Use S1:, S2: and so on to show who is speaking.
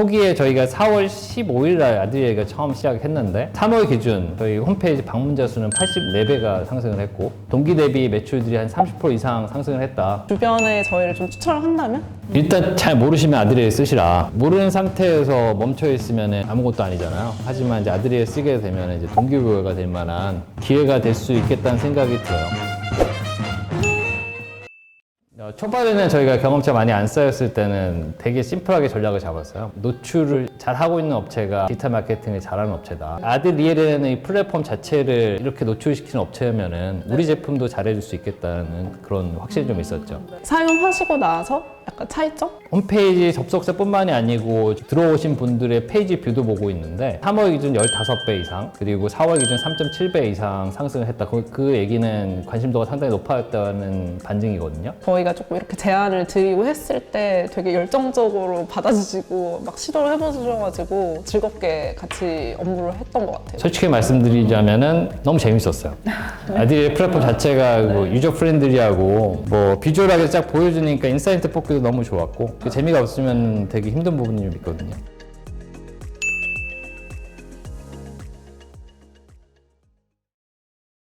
S1: 초기에 저희가 4월 15일 날 아드리에가 처음 시작했는데 3월 기준 저희 홈페이지 방문자 수는 84배가 상승을 했고 동기 대비 매출들이 한 30% 이상 상승을 했다.
S2: 주변에 저희를 좀 추천을 한다면?
S1: 일단 잘 모르시면 아드리에 쓰시라. 모르는 상태에서 멈춰 있으면 아무것도 아니잖아요. 하지만 이제 아드리에 쓰게 되면 이제 동기부여가 될 만한 기회가 될 수 있겠다는 생각이 들어요. 어, 초반에는 저희가 경험치 많이 안 쌓였을 때는 되게 심플하게 전략을 잡았어요. 노출을 잘 하고 있는 업체가 디지털 마케팅을 잘하는 업체다. 아드리엘에는 이 플랫폼 자체를 이렇게 노출시키는 업체면은 우리 제품도 잘해줄 수 있겠다는 그런 확신이 좀 있었죠.
S2: 사용하시고 나서 약간 차이점?
S1: 홈페이지 접속자뿐만이 아니고 들어오신 분들의 페이지 뷰도 보고 있는데 3월 기준 15배 이상 그리고 4월 기준 3.7배 이상 상승을 했다. 그, 그 얘기는 관심도가 상당히 높아졌다는 반증이거든요.
S2: 저희가 조금 이렇게 제안을 드리고 했을 때 되게 열정적으로 받아주시고 막 시도를 해보셔가지고 즐겁게 같이 업무를 했던 것 같아요.
S1: 솔직히 말씀드리자면은 너무 재밌었어요. 아디의 플랫폼 자체가 뭐 유저 프렌들리하고 뭐 비주얼하게 쫙 보여주니까 인사이트 뽑기도 너무 좋았고 그 재미가 없으면 되게 힘든 부분이 좀 있거든요.